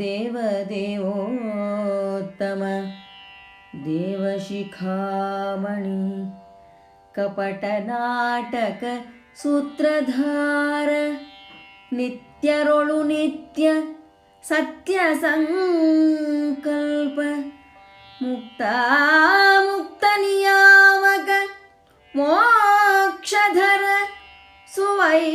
देवदेवोत्तम। देवशिखामणि कपटनाटक सूत्रधार नित्यरोळु नित्य सत्यसङ्कल्प मुक्तामुक्तनियामक मोक्षधर सुवैकुण्ठपति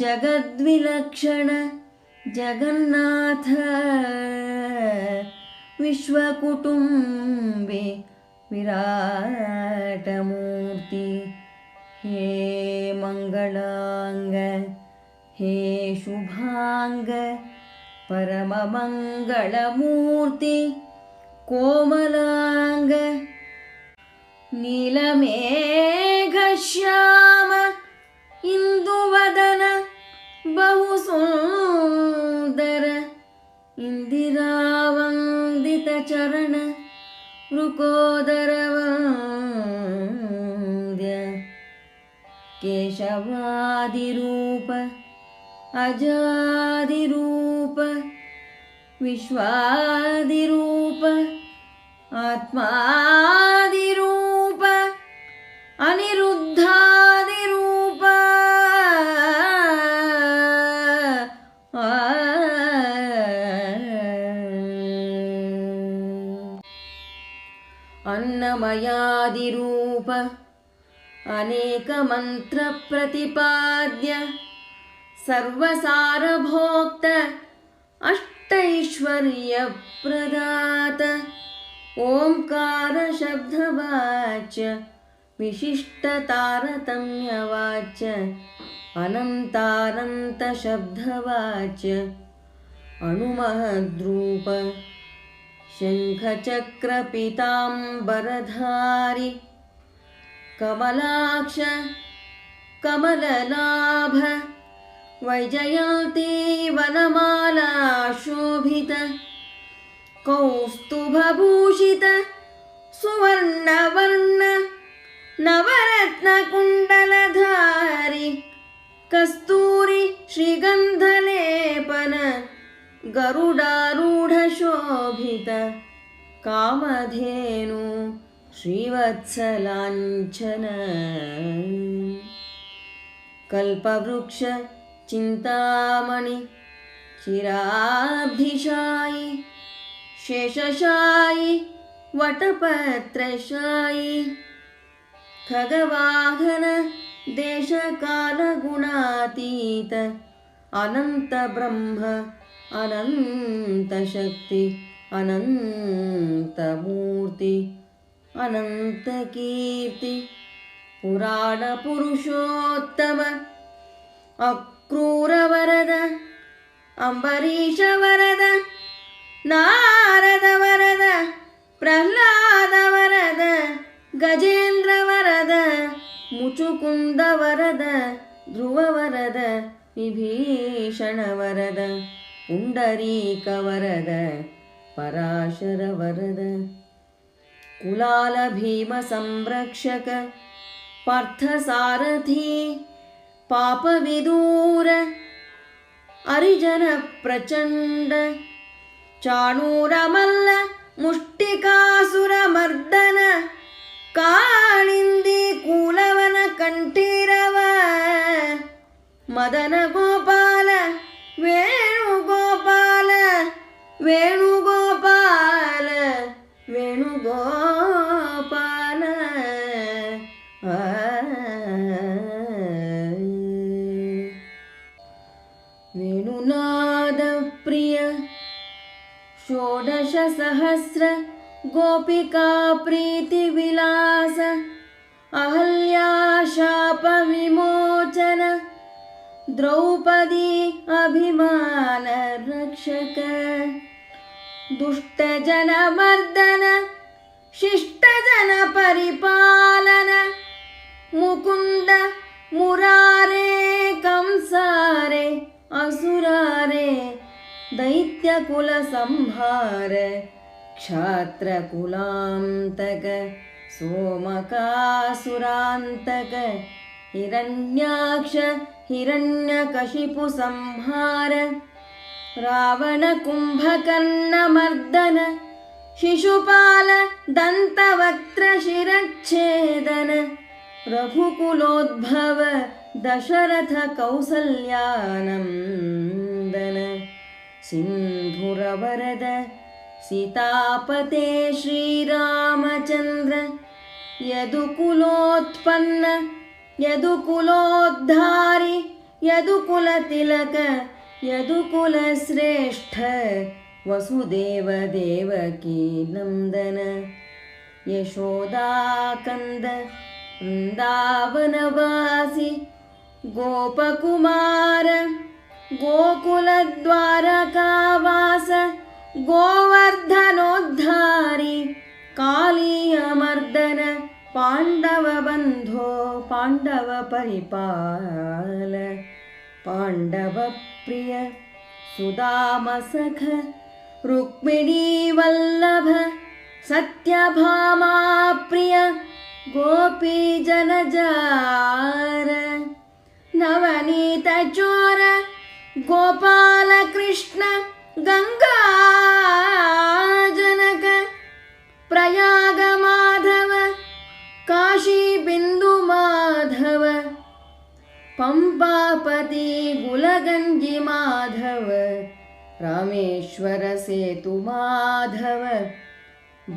जगद्विलक्षण जगन्नाथ विश्वकुटुम्बे विराटमूर्ति। हे मङ्गलाङ्ग हे शुभाङ्ग परममङ्गलमूर्ति कोमलाङ्ग केशवादिरूप अजादिरूप विश्वादिरूप आत्मादिरूप अनिरुद्धादिरूप अन्नमयादिरूप अनेकमन्त्रप्रतिपाद्य सर्वसारभोक्त अष्टैश्वर्यप्रदात। ओङ्कारशब्दवाच्य विशिष्टतारतम्यवाच्य अनन्तानन्तशब्दवाच्य अणुमहद्रूप शङ्खचक्रपिताम्बरधारि कमलाक्ष कमललाभ वैजयन्ती वनमाला शोभित कौस्तुभभूषित सुवर्णवर्ण नवरत्नकुण्डलधारि कस्तूरि श्रीगन्धलेपन गरुडारूढशोभित कामधेनु श्रीवत्सलाञ्छन। कल्पवृक्ष चिन्तामणि चिराब्धिशायि शेषशायि वटपत्रशायि खगवाहन देशकालगुणातीत अनन्तब्रह्म अनन्तशक्ति अनन्तमूर्ति अनन्तकीर्ति पुराणपुरुषोत्तम अक्रूरवरद अम्बरीशवरद नारदवरद प्रह्लादवरद गजेन्द्रवरद मुचुकुन्दवरद ध्रुववरद विभीषणवरद पुण्डरीकवरद पराशरवरद कुलालभीमसंरक्षक पार्थसारथी पापविदूर अरिजनप्रचण्ड चाणूरमल्ल मुष्टिकासुरमर्दन काळिन्दी कूलवन कण्ठीरव मदन षोडशसहस्र गोपिकाप्रीतिविलास अहल्याशापविमोचन द्रौपदी अभिमानरक्षक दुष्टजनमर्दन शिष्टजनपरिपालन मुकुन्द मुरा दैत्यकुलसंहार क्षात्रकुलान्तक सोमकासुरान्तक हिरण्याक्ष हिरण्यकशिपुसंहार रावणकुम्भकर्णमर्दन शिशुपाल दन्तवक्त्रशिरच्छेदन रघुकुलोद्भव दशरथ कौसल्यानन्दन सिन्धुरवरद सीतापते श्रीरामचन्द्र यदुकुलोत्पन्न यदुकुलोद्धारि यदुकुलतिलक यदुकुलश्रेष्ठ वसुदेव देवकी नन्दन यशोदाकन्द वृन्दावनवासि गोपकुमार गोकुलद्वारकावास गोवर्धनोद्धारि कालीयमर्दन पाण्डवबन्धो पाण्डवपरिपाल पाण्डवप्रिय सुदामसख रुक्मिणीवल्लभ सत्यभामाप्रिय गोपीजनजार नवनीतचोर गोपालकृष्ण गङ्गाजनक प्रयागमाधव काशीबिन्दुमाधव पम्पापति गुलगञ्जिमाधव रामेश्वरसेतुमाधव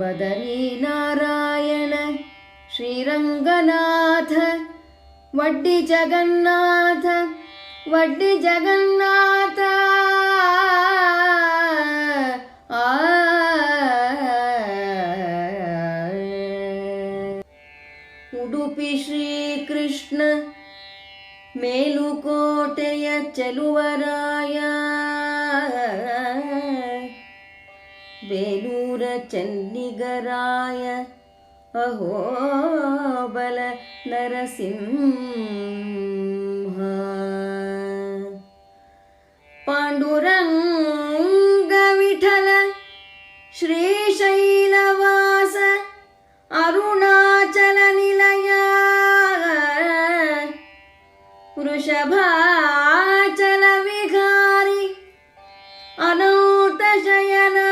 बदरीनारायण श्रीरङ्गनाथ वड्डि వడ్డి జగన్నాథ ಉಡುಪಿ ಶ್ರೀಕೃಷ್ಣ ಮೇಲುಕೋಟೆಯ ಚೆಲುವರಾಯ ಬೇಲೂರ ಚನ್ನಿಗರಾಯ ಅಹೋಬಲ ನರಸಿಂಹ श्रीशैलवास अरुणाचलनिलया वृषभाचलविहारि अनूतशयना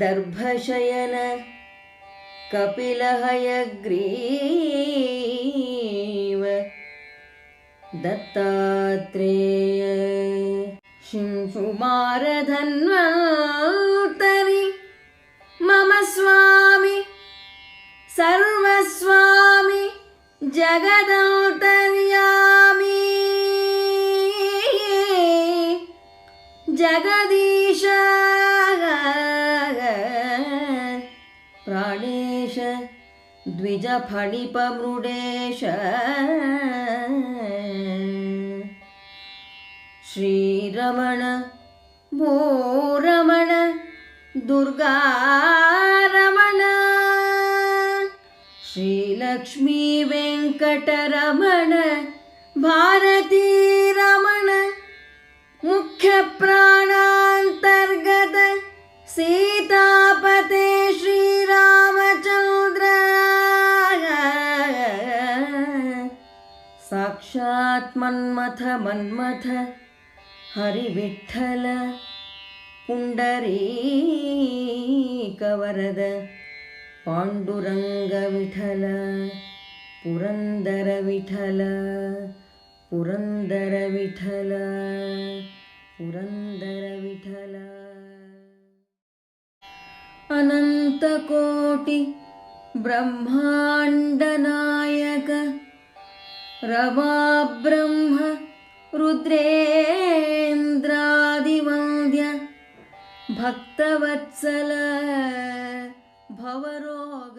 दर्भशयन कपिलहयग्रीव दत्तात्रेय किंकुमारधन्वन्तरि मम स्वामी सर्वस्वामी जगदौतर्यामी जगदीश प्राणेश द्विजफणिपमृडेश श्रीरमण भो रमण दुर्गारमण श्रीलक्ष्मीवेङ्कटरमण भारतीरमण। मुख्यप्राणान्तर्गत सीतापते श्रीरामचन्द्र। साक्षात् मन्मथ मन्मथ। हरिविठ्ठल पुण्डरीकवरद पाण्डुरङ्गविठल पुरन्दरविठल पुरन्दरविठल पुरन्दरविठल अनन्तकोटि ब्रह्माण्डनायक रमाब्रह्म रुद्रेन्द्रादिवन्द्य भक्तवत्सल भवरोग